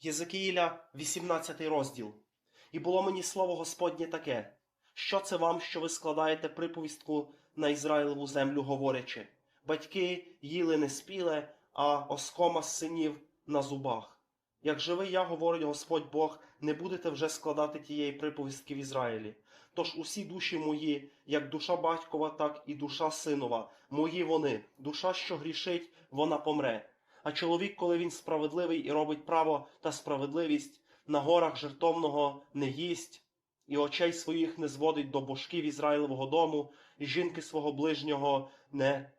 Єзекіїля, 18 розділ. І було мені слово Господнє таке: що це вам, що ви складаєте приповістку на Ізраїлеву землю, говорячи? Батьки їли не спіле, а оскома з синів на зубах. Як живий я, говорить Господь Бог, не будете вже складати тієї приповістки в Ізраїлі. Тож усі душі мої, як душа батькова, так і душа синова, мої вони, душа, що грішить, вона помре. А чоловік, коли він справедливий і робить право та справедливість, на горах жертовного не їсть, і очей своїх не зводить до божків Ізраїлевого дому, і жінки свого ближнього не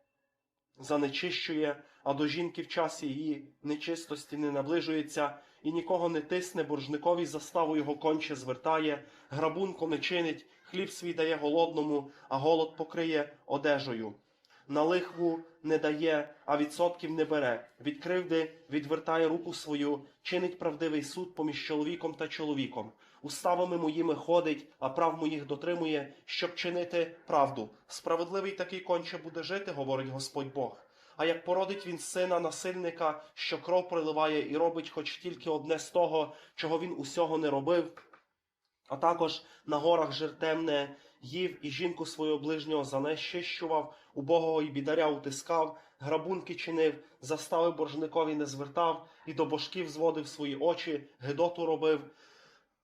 занечищує, а до жінки в часі її нечистості не наближується, і нікого не тисне, боржникові заставу його конче звертає, грабунку не чинить, хліб свій дає голодному, а голод покриє одежею. На лихву не дає, а відсотків не бере. Від кривди відвертає руку свою, чинить правдивий суд поміж чоловіком та чоловіком. Уставами моїми ходить, а прав моїх дотримує, щоб чинити правду. Справедливий такий конче буде жити, говорить Господь Бог. А як породить він сина насильника, що кров проливає і робить хоч тільки одне з того, чого він усього не робив, а також на горах жертемне їв і жінку свого ближнього занещищував, убогого і бідаря утискав, грабунки чинив, застави боржникові не звертав, і до божків зводив свої очі, гидоту робив,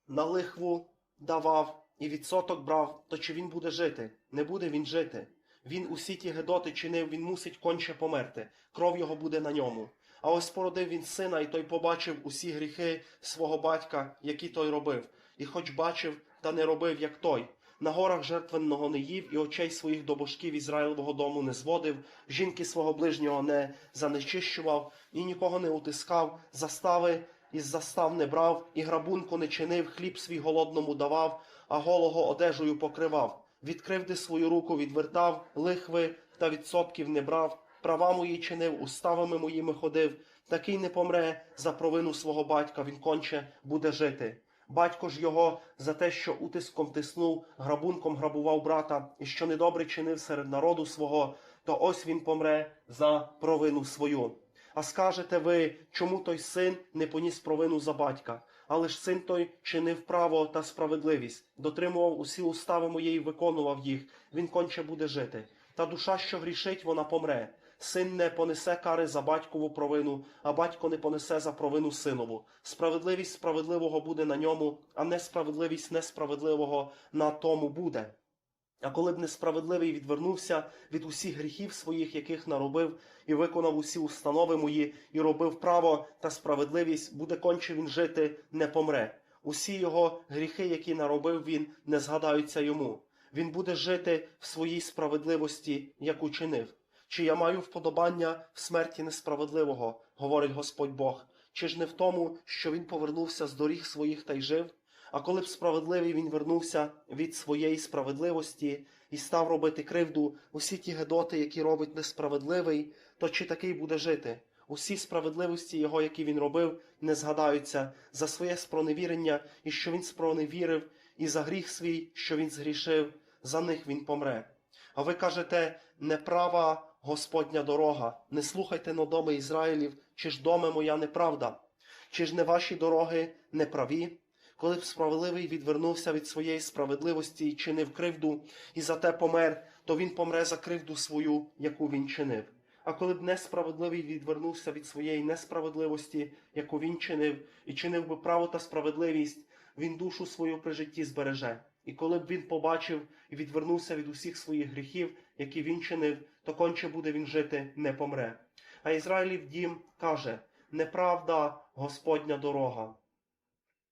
на лихву давав і відсоток брав, то чи він буде жити? Не буде він жити. Він усі ті гидоти чинив, він мусить конче померти, кров його буде на ньому. А ось породив він сина, і той побачив усі гріхи свого батька, які той робив, і хоч бачив, та не робив, як той. На горах жертвенного не їв, і очей своїх до божків Ізраїлевого дому не зводив, жінки свого ближнього не занечищував, і нікого не утискав, застави із застав не брав, і грабунку не чинив, хліб свій голодному давав, а голого одежею покривав. Відкривди свою руку відвертав, лихви та відсотків не брав, права мої чинив, уставами моїми ходив, такий не помре за провину свого батька, він конче буде жити. Батько ж його за те, що утиском тиснув, грабунком грабував брата, і що недобре чинив серед народу свого, то ось він помре за провину свою. А скажете ви, чому той син не поніс провину за батька? Але ж син той чинив право та справедливість, дотримував усі устави мої і виконував їх, він конче буде жити. Та душа, що грішить, вона помре. Син не понесе кари за батькову провину, а батько не понесе за провину синову. Справедливість справедливого буде на ньому, а несправедливість несправедливого на тому буде. А коли б несправедливий відвернувся від усіх гріхів своїх, яких наробив, і виконав усі установи мої, і робив право та справедливість, буде конче він жити, не помре. Усі його гріхи, які наробив він, не згадаються йому. Він буде жити в своїй справедливості, як учинив. Чи я маю вподобання в смерті несправедливого, говорить Господь Бог, чи ж не в тому, що він повернувся з доріг своїх та й жив? А коли б справедливий він вернувся від своєї справедливості і став робити кривду усі ті гедоти, які робить несправедливий, то чи такий буде жити? Усі справедливості його, які він робив, не згадаються за своє спроневірення, і що він спроневірив, і за гріх свій, що він згрішив, за них він помре. А ви кажете, неправа Господня дорога, не слухайте но доми Ізраїлів, чи ж доме моя неправда, чи ж не ваші дороги неправі? Коли б справедливий відвернувся від своєї справедливості і чинив кривду, і за те помер, то він помре за кривду свою, яку він чинив. А коли б несправедливий відвернувся від своєї несправедливості, яку він чинив, і чинив би право та справедливість, він душу свою при житті збереже. І коли б він побачив і відвернувся від усіх своїх гріхів, які він чинив, то конче буде він жити, не помре. А Ізраїлів дім каже: неправда Господня дорога.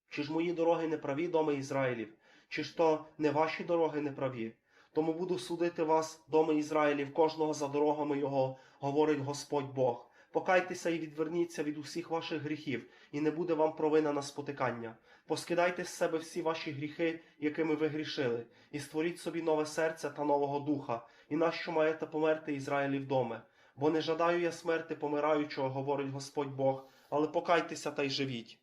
Чи ж мої дороги не праві, доми Ізраїлів? Чи ж то не ваші дороги не праві? Тому буду судити вас, доми Ізраїлів, кожного за дорогами його, говорить Господь Бог. Покайтеся і відверніться від усіх ваших гріхів, і не буде вам провина на спотикання. Поскидайте з себе всі ваші гріхи, якими ви грішили, і створіть собі нове серце та нового духа, і нащо маєте померти Ізраїлів доме? Бо не жадаю я смерти помираючого, говорить Господь Бог, але покайтеся та й живіть.